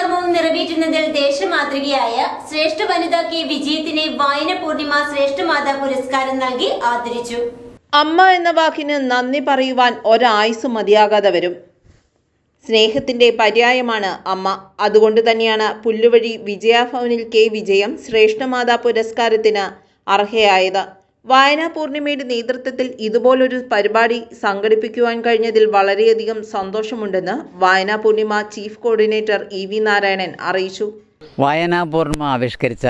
കർമ്മവും നിറവേറ്റുന്നതിൽ ദേശമാതൃകയായ ശ്രേഷ്ഠ വനിത കെ വിജയത്തിനെ വായന പൂർണിമ ശ്രേഷ്ഠമാത പുരസ്കാരം നൽകി ആദരിച്ചു. അമ്മ എന്ന വാക്കിന് നന്ദി പറയുവാൻ ഒരായുസ് മതിയാകാതെ വരും. സ്നേഹത്തിന്റെ പര്യായമാണ് അമ്മ. അതുകൊണ്ട് തന്നെയാണ് പുല്ലുവഴി വിജയഭവനിൽ കെ വിജയം ശ്രേഷ്ഠമാതാ പുരസ്കാരത്തിന് അർഹയായത്. വായനാ പൂർണിമയുടെ നേതൃത്വത്തിൽ ഇതുപോലൊരു പരിപാടി സംഘടിപ്പിക്കുവാൻ കഴിഞ്ഞതിൽ വളരെയധികം സന്തോഷമുണ്ടെന്ന് വായനാ Purnima chief coordinator E V Narayanan അറിയിച്ചു. വായനാ പൂർണിമ ആവിഷ്കരിച്ച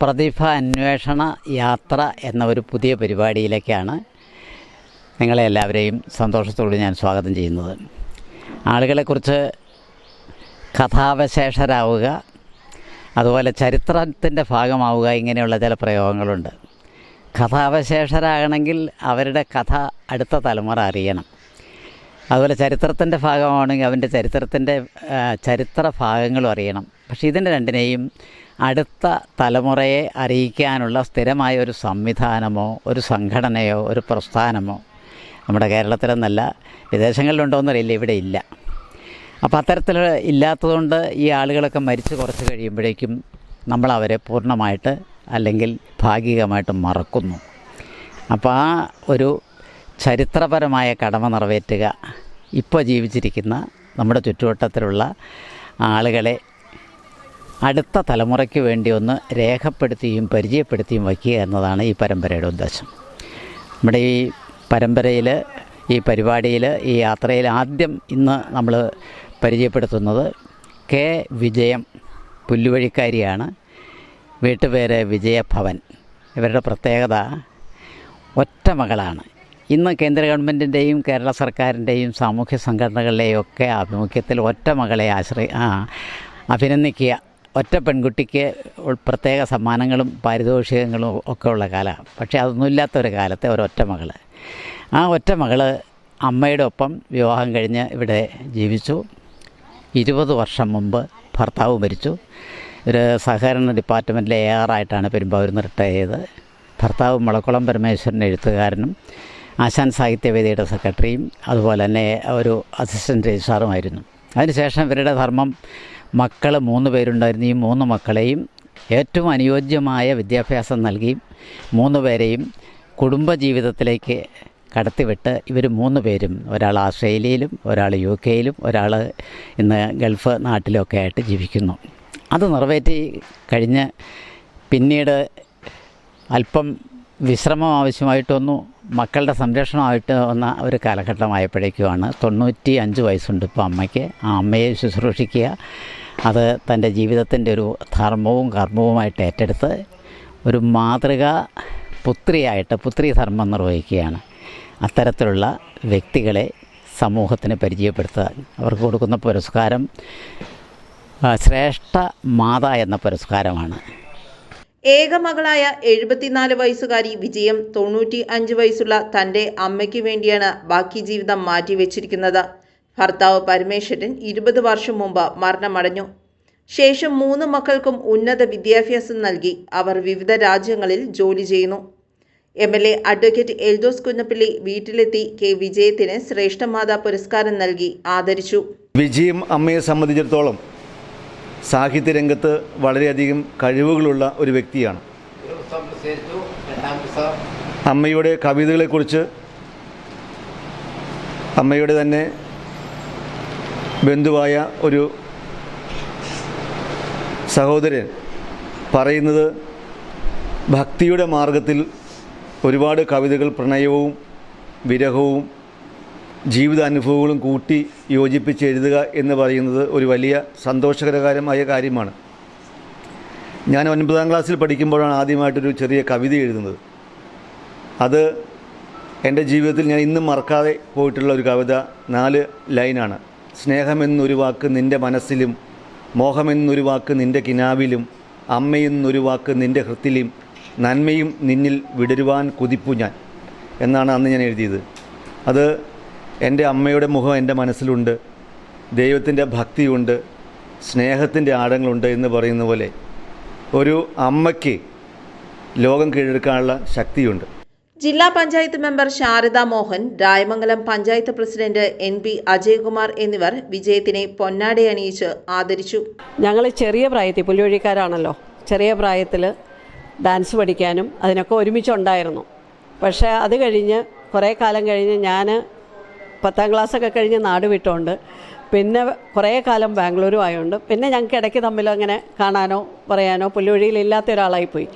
പ്രതിഭ അന്വേഷണ യാത്ര എന്ന ഒരു പുതിയ പരിപാടിയിലേക്കാണ് നിങ്ങളെ എല്ലാവരെയും സന്തോഷത്തോടെ ഞാൻ സ്വാഗതം ചെയ്യുന്നത്. ആളുകളെക്കുറിച്ച് കഥാവശേഷരാവുക അതുപോലെ ചരിത്രത്തിന്റെ ഭാഗമാവുക ഇങ്ങനെയുള്ള ചില പ്രയോഗങ്ങളുണ്ട്. കഥാവശേഷരാകണമെങ്കിൽ അവരുടെ കഥ അടുത്ത തലമുറ അറിയണം. അതുപോലെ ചരിത്രത്തിന്റെ ഭാഗമാണെങ്കിൽ അവന്റെ ചരിത്രത്തിന്റെ ചരിത്ര ഭാഗങ്ങളും അറിയണം. പക്ഷേ ഇതിന്റെ രണ്ടിനെയും അടുത്ത തലമുറയെ അറിയിക്കാനുള്ള സ്ഥിരമായ ഒരു സംവിധാനമോ ഒരു സംഘടനയോ ഒരു പ്രസ്ഥാനമോ നമ്മുടെ കേരളത്തിലെന്നല്ല വിദേശങ്ങളിലുണ്ടോ എന്നറിയില്ല ഇവിടെ ഇല്ല. അപ്പോൾ അത്തരത്തിൽ ഇല്ലാത്തതുകൊണ്ട് ഈ ആളുകളൊക്കെ മരിച്ച് കുറച്ച് കഴിയുമ്പോഴേക്കും നമ്മൾ അവരെ പൂർണമായിട്ട് അല്ലെങ്കിൽ ഭാഗികമായിട്ട് മറക്കുന്നു. അപ്പോൾ ആ ഒരു ചരിത്രപരമായ കടമ നിറവേറ്റുക ഇപ്പോൾ ജീവിച്ചിരിക്കുന്ന നമ്മുടെ ചുറ്റുവട്ടത്തിലുള്ള ആളുകളെ അടുത്ത തലമുറയ്ക്ക് വേണ്ടി ഒന്ന് രേഖപ്പെടുത്തിയും പരിചയപ്പെടുത്തിയും വയ്ക്കുക എന്നതാണ് ഈ പരമ്പരയുടെ ഉദ്ദേശം. നമ്മുടെ ഈ പരമ്പരയിൽ ഈ പരിപാടിയിൽ ഈ യാത്രയിൽ ആദ്യം ഇന്ന് നമ്മൾ പരിചയപ്പെടുത്തുന്നത് കെ വിജയം പുല്ലുവഴിക്കാരിയാണ്. വീട്ടുപേര് വിജയഭവൻ. ഇവരുടെ പ്രത്യേകത ഒറ്റ മകളാണ്. ഇന്ന് കേന്ദ്ര ഗവൺമെന്റിന്റെയും കേരള സർക്കാരിന്റെയും സാമൂഹ്യ സംഘടനകളുടെയും ഒക്കെ ആഭിമുഖ്യത്തിൽ ഒറ്റ മകളെ ആശ്രയി അഭിനന്ദിക്കുക. ഒറ്റ പെൺകുട്ടിക്ക് പ്രത്യേക സമ്മാനങ്ങളും പാരിതോഷികങ്ങളും ഒക്കെ ഉള്ള കാലമാണ് പക്ഷേ അതൊന്നുമില്ലാത്ത ഒരു കാലത്തെ ഒരൊറ്റ മകൾ ആ ഒറ്റ മകൾ അമ്മയുടെ ഒപ്പം വിവാഹം കഴിഞ്ഞ് ഇവിടെ ജീവിച്ചു. ഇരുപത് വർഷം മുമ്പ് ഭർത്താവ് മരിച്ചു. ഒരു സഹകരണ ഡിപ്പാർട്ട്മെന്റിലെ എ ആറായിട്ടാണ് പെരുമ്പാവൂരിൽ നിന്ന് റിട്ടയർ ചെയ്തത്. ഭർത്താവ് മുളക്കുളം പരമേശ്വരൻ എഴുത്തുകാരനും ആശാൻ സാഹിത്യവേദിയുടെ സെക്രട്ടറിയും അതുപോലെ തന്നെ ഒരു അസിസ്റ്റന്റ് രജിസ്ട്രാറുമായിരുന്നു അതിനുശേഷം ഇവരുടെ ധർമ്മം മക്കൾ മൂന്ന് പേരുണ്ടായിരുന്നു. ഈ മൂന്ന് മക്കളെയും ഏറ്റവും അനുയോജ്യമായ വിദ്യാഭ്യാസം നൽകി മൂന്ന് പേരെയും കുടുംബജീവിതത്തിലേക്ക് കടത്തിവിട്ട് ഇവർ മൂന്ന് പേരും ഒരാൾ ആസ്ട്രേലിയയിലും ഒരാൾ യു കെയിലും ഒരാൾ ഇന്ന് ഗൾഫ് നാട്ടിലൊക്കെ ആയിട്ട് ജീവിക്കുന്നു. അത് നിറവേറ്റി കഴിഞ്ഞ് പിന്നീട് അല്പം വിശ്രമം ആവശ്യമായിട്ട് വന്നു. മക്കളുടെ സംരക്ഷണമായിട്ട് വന്ന ഒരു കാലഘട്ടമായപ്പോഴേക്കുമാണ് തൊണ്ണൂറ്റി അഞ്ച് വയസ്സുണ്ട് ഇപ്പോൾ അമ്മയ്ക്ക്. ആ അമ്മയെ ശുശ്രൂഷിക്കുക. അത് തന്റെ ജീവിതത്തിന്റെ ഒരു ധർമ്മവും കർമ്മവുമായിട്ട് ഏറ്റെടുത്ത് ഒരു മാതൃക പുത്രിയായിട്ട് പുത്രി ധർമ്മം നിർവഹിക്കുകയാണ്. അത്തരത്തിലുള്ള വ്യക്തികളെ സമൂഹത്തിന് പരിചയപ്പെടുത്താൻ അവർക്ക് കൊടുക്കുന്ന പുരസ്കാരം ശ്രേഷ്ഠ മാത എന്ന പുരസ്കാരമാണ്. ഏകമകളായ എഴുപത്തിനാല് വയസ്സുകാരി വിജയം തൊണ്ണൂറ്റി അഞ്ച് വയസ്സുള്ള തന്റെ അമ്മയ്ക്ക് വേണ്ടിയാണ് ബാക്കി ജീവിതം മാറ്റിവെച്ചിരിക്കുന്നത്. ഭർത്താവ് പരമേശ്വരൻ ഇരുപത് വർഷം മുമ്പ് മരണമടഞ്ഞു. ശേഷം മൂന്ന് മക്കൾക്കും ഉന്നത വിദ്യാഭ്യാസം നൽകി അവർ വിവിധ രാജ്യങ്ങളിൽ ജോലി ചെയ്യുന്നു. M L A advocate Eldhose Kunnappilly വീട്ടിലെത്തി കെ വിജയത്തിന് ശ്രേഷ്ഠമാതാ പുരസ്കാരം നൽകി ആദരിച്ചു. വിജയം അമ്മയെ സംബന്ധിച്ചിടത്തോളം സാഹിത്യരംഗത്ത് വളരെയധികം കഴിവുകളുള്ള ഒരു വ്യക്തിയാണ്. അമ്മയുടെ കവിതകളെക്കുറിച്ച് അമ്മയുടെ തന്നെ ബന്ധുവായ ഒരു സഹോദരൻ പറയുന്നത് ഭക്തിയുടെ മാർഗത്തിൽ ഒരുപാട് കവിതകൾ പ്രണയവും വിരഹവും ജീവിതാനുഭവങ്ങളും കൂട്ടി യോജിപ്പിച്ച് എഴുതുക എന്ന് പറയുന്നത് ഒരു വലിയ സന്തോഷകരകരമായ കാര്യമാണ്. ഞാൻ ഒൻപതാം ക്ലാസ്സിൽ പഠിക്കുമ്പോഴാണ് ആദ്യമായിട്ടൊരു ചെറിയ കവിത എഴുതുന്നത്. അത് എന്റെ ജീവിതത്തിൽ ഞാൻ ഇന്നും മറക്കാതെ പോയിട്ടുള്ള ഒരു കവിത നാല് ലൈനാണ്. സ്നേഹമെന്നൊരു വാക്ക് നിന്റെ മനസ്സിലും മോഹമെന്നൊരു വാക്ക് നിന്റെ കിനാവിലും അമ്മയെന്നൊരു വാക്ക് നിന്റെ ഹൃത്തിലും നന്മയും നിന്നിൽ വിടരുവാൻ കുതിപ്പു ഞാൻ എന്നാണ് അന്ന് ഞാൻ എഴുതിയത്. അത് എന്റെ അമ്മയുടെ മുഖം എന്റെ മനസ്സിലുണ്ട്. ദൈവത്തിന്റെ ഭക്തിയുണ്ട്. സ്നേഹത്തിന്റെ ആഴങ്ങളുണ്ട് എന്ന് പറയുന്ന പോലെ ഒരു അമ്മയ്ക്ക് ലോകം കീഴടക്കാനുള്ള ശക്തിയുണ്ട്. ജില്ലാ panchayat member Sharada Mohan Rayamangalam panchayat president N P Ajayakumar എന്നിവർ വിജയത്തിനെ പൊന്നാടയണിയിച്ച് ആദരിച്ചു. ഞങ്ങൾ ചെറിയ പ്രായത്തിൽ പുല്ലുവഴിക്കാരാണല്ലോ ചെറിയ പ്രായത്തിൽ ഡാൻസ് പഠിക്കാനും അതിനൊക്കെ ഒരുമിച്ചുണ്ടായിരുന്നു. പക്ഷേ അത് കഴിഞ്ഞ് കുറേ കാലം കഴിഞ്ഞ് ഞാൻ പത്താം ക്ലാസ്സൊക്കെ കഴിഞ്ഞ് നാട് വിട്ടുകൊണ്ട് പിന്നെ കുറേ കാലം ബാംഗ്ലൂരും ആയതുകൊണ്ട് പിന്നെ ഞങ്ങൾക്ക് ഇടയ്ക്ക് തമ്മിൽ അങ്ങനെ കാണാനോ പറയാനോ പുല്ലുവഴിയിലില്ലാത്ത ഒരാളായിപ്പോയി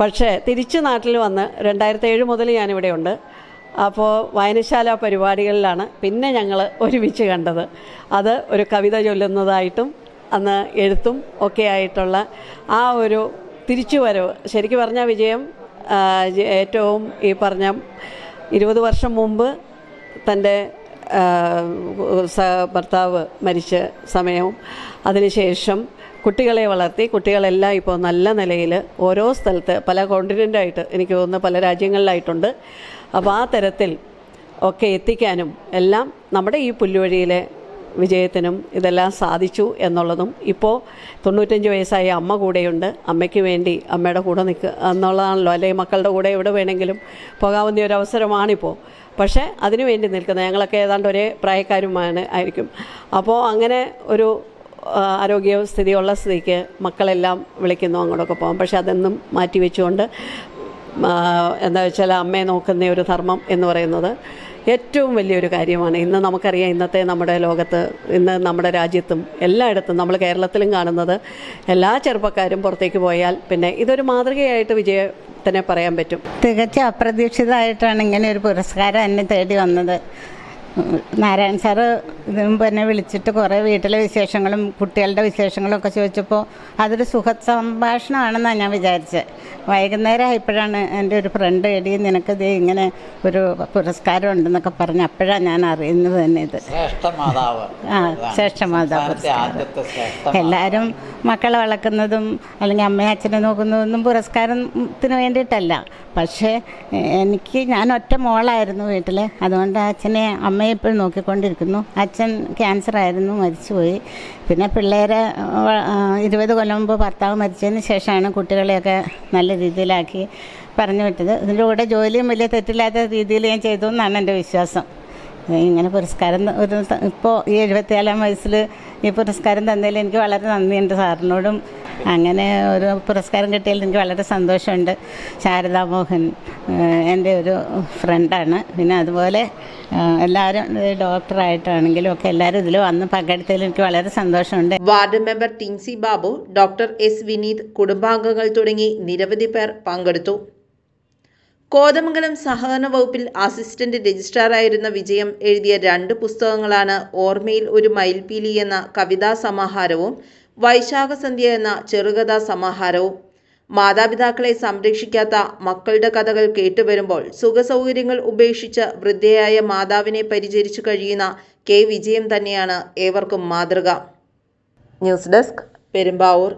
പക്ഷേ തിരിച്ച് നാട്ടിൽ വന്ന് രണ്ടായിരത്തി ഏഴ് മുതൽ ഞാനിവിടെ ഉണ്ട്. അപ്പോൾ വായനശാല പരിപാടികളിലാണ് പിന്നെ ഞങ്ങൾ ഒരുമിച്ച് കണ്ടത്. അത് ഒരു കവിത ചൊല്ലുന്നതായിട്ടും അന്ന് എഴുത്തും ഒക്കെ ആയിട്ടുള്ള ആ ഒരു തിരിച്ചു തിരിച്ചുവരവ്. ശരിക്കും പറഞ്ഞാൽ വിജയം ഏറ്റവും ഈ പറഞ്ഞ ഇരുപത് വർഷം മുമ്പ് തന്റെ ഭർത്താവ് മരിച്ച സമയവും അതിനുശേഷം കുട്ടികളെ വളർത്തി കുട്ടികളെല്ലാം ഇപ്പോൾ നല്ല നിലയിൽ ഓരോ സ്ഥലത്ത് പല കോണ്ടിനെന്റായിട്ട് എനിക്ക് തോന്നുന്നു പല രാജ്യങ്ങളിലായിട്ടുണ്ട്. അപ്പോൾ ആ തരത്തിൽ ഒക്കെ എത്തിക്കാനും എല്ലാം നമ്മുടെ ഈ പുല്ലുവഴിയിലെ വിജയത്തിനും ഇതെല്ലാം സാധിച്ചു എന്നുള്ളതും ഇപ്പോൾ തൊണ്ണൂറ്റഞ്ച് വയസ്സായ അമ്മ കൂടെയുണ്ട്. അമ്മയ്ക്ക് വേണ്ടി അമ്മയുടെ കൂടെ നിൽക്കുക എന്നുള്ളതാണല്ലോ. അല്ലെങ്കിൽ മക്കളുടെ കൂടെ എവിടെ വേണമെങ്കിലും പോകാവുന്ന ഒരു അവസരമാണിപ്പോൾ. പക്ഷേ അതിനു വേണ്ടി നിൽക്കുന്ന ഞങ്ങളൊക്കെ ഏതാണ്ട് ഒരേ പ്രായക്കാരുമാണ് ആയിരിക്കും. അപ്പോൾ അങ്ങനെ ഒരു ആരോഗ്യസ്ഥിതിയുള്ള ആരോഗ്യ സ്ഥിതിയുള്ള സ്ഥിതിക്ക് മക്കളെല്ലാം വിളിക്കുന്നു അങ്ങോട്ടൊക്കെ പോകാം പക്ഷെ അതൊന്നും മാറ്റി വെച്ചുകൊണ്ട് എന്താ വെച്ചാൽ അമ്മയെ നോക്കുന്ന ഒരു ധർമ്മം എന്ന് പറയുന്നത്. ഏറ്റവും വലിയൊരു കാര്യമാണ്. ഇന്ന് നമുക്കറിയാം ഇന്നത്തെ നമ്മുടെ ലോകത്ത് ഇന്ന് നമ്മുടെ രാജ്യത്തും എല്ലായിടത്തും നമ്മൾ കേരളത്തിലും കാണുന്നത് എല്ലാ ചെറുപ്പക്കാരും പുറത്തേക്ക് പോയാൽ പിന്നെ ഇതൊരു മാതൃകയായിട്ട് വിജയത്തിനെ പറയാൻ പറ്റും. തികച്ചും അപ്രതീക്ഷിതമായിട്ടാണ് ഇങ്ങനെ ഒരു പുരസ്കാരം എന്നെ തേടി വന്നത്. നാരായണൻ സാറ് ഇതിനു മുമ്പ് എന്നെ വിളിച്ചിട്ട് കുറേ വീട്ടിലെ വിശേഷങ്ങളും കുട്ടികളുടെ വിശേഷങ്ങളും ഒക്കെ ചോദിച്ചപ്പോൾ അതൊരു സുഖ സംഭാഷണമാണെന്നാണ് ഞാൻ വിചാരിച്ചത് വൈകുന്നേരം ആയപ്പോഴാണ് എന്റെ ഒരു ഫ്രണ്ട് എടി നിനക്ക് ഇത് ഇങ്ങനെ ഒരു പുരസ്കാരം ഉണ്ടെന്നൊക്കെ പറഞ്ഞ് അപ്പോഴാണ് ഞാൻ അറിയുന്നത് തന്നെ ഇത്. ആ ശ്രേഷ്ഠ മാതാവ് സംസ്ഥാനത്തെ പുരസ്കാരം. ആദ്യത്തെ ശ്രേഷ്ഠ എല്ലാവരും മക്കളെ വളർക്കുന്നതും അല്ലെങ്കിൽ അമ്മയെ അച്ഛനെ നോക്കുന്നതൊന്നും പുരസ്കാരത്തിന് വേണ്ടിയിട്ടല്ല. പക്ഷേ എനിക്ക് ഞാൻ ഒറ്റ മോളായിരുന്നു വീട്ടിൽ അതുകൊണ്ട് അച്ഛനെ അമ്മയെ ഇപ്പോഴും നോക്കിക്കൊണ്ടിരിക്കുന്നു. അച്ഛൻ ക്യാൻസർ ആയിരുന്നു മരിച്ചുപോയി. പിന്നെ പിള്ളേരെ ഇരുപത് കൊല്ലം മുമ്പ് ഭർത്താവ് മരിച്ചതിന് ശേഷമാണ് കുട്ടികളെയൊക്കെ നല്ല രീതിയിലാക്കി പറഞ്ഞു വിട്ടത്. ഇതിന്റെ കൂടെ ജോലിയും വലിയ തെറ്റില്ലാത്ത രീതിയിൽ ഞാൻ ചെയ്തു എന്നാണ് എന്റെ വിശ്വാസം. ഇങ്ങനെ പുരസ്കാരം ഒരു ഇപ്പോൾ ഈ എഴുപത്തിയേഴാം വയസ്സിൽ ഈ പുരസ്കാരം തന്നതിൽ എനിക്ക് വളരെ നന്ദിയുണ്ട് സാറിനോടും. അങ്ങനെ ഒരു പുരസ്കാരം കിട്ടിയതിൽ എനിക്ക് വളരെ സന്തോഷമുണ്ട്. ശാരദാ മോഹൻ എന്റെ ഒരു ഫ്രണ്ടാണ്. പിന്നെ അതുപോലെ എല്ലാവരും ഡോക്ടറായിട്ടാണെങ്കിലും ഒക്കെ എല്ലാവരും ഇതിൽ വന്ന് പങ്കെടുത്തതിൽ എനിക്ക് വളരെ സന്തോഷമുണ്ട്. Ward member Tincy Babu doctor S Vineeth കുടുംബാംഗങ്ങൾ തുടങ്ങി നിരവധി പേർ പങ്കെടുത്തു. കോതമംഗലം സഹകരണ വകുപ്പിൽ അസിസ്റ്റന്റ് രജിസ്ട്രാറായിരുന്ന വിജയം എഴുതിയ രണ്ട് പുസ്തകങ്ങളാണ് ഓർമ്മയിൽ ഒരു മയിൽപീലി എന്ന കവിതാ സമാഹാരവും വൈശാഖസന്ധ്യ എന്ന ചെറുകഥാ സമാഹാരവും. മാതാപിതാക്കളെ സംരക്ഷിക്കാത്ത മക്കളുടെ കഥകൾ കേട്ടുവരുമ്പോൾ സുഖസൗകര്യങ്ങൾ ഉപേക്ഷിച്ച് വൃദ്ധയായ മാതാവിനെ പരിചരിച്ചു കഴിയുന്ന കെ. വിജയം തന്നെയാണ് ഏവർക്കും മാതൃക. News desk Perumbavoor.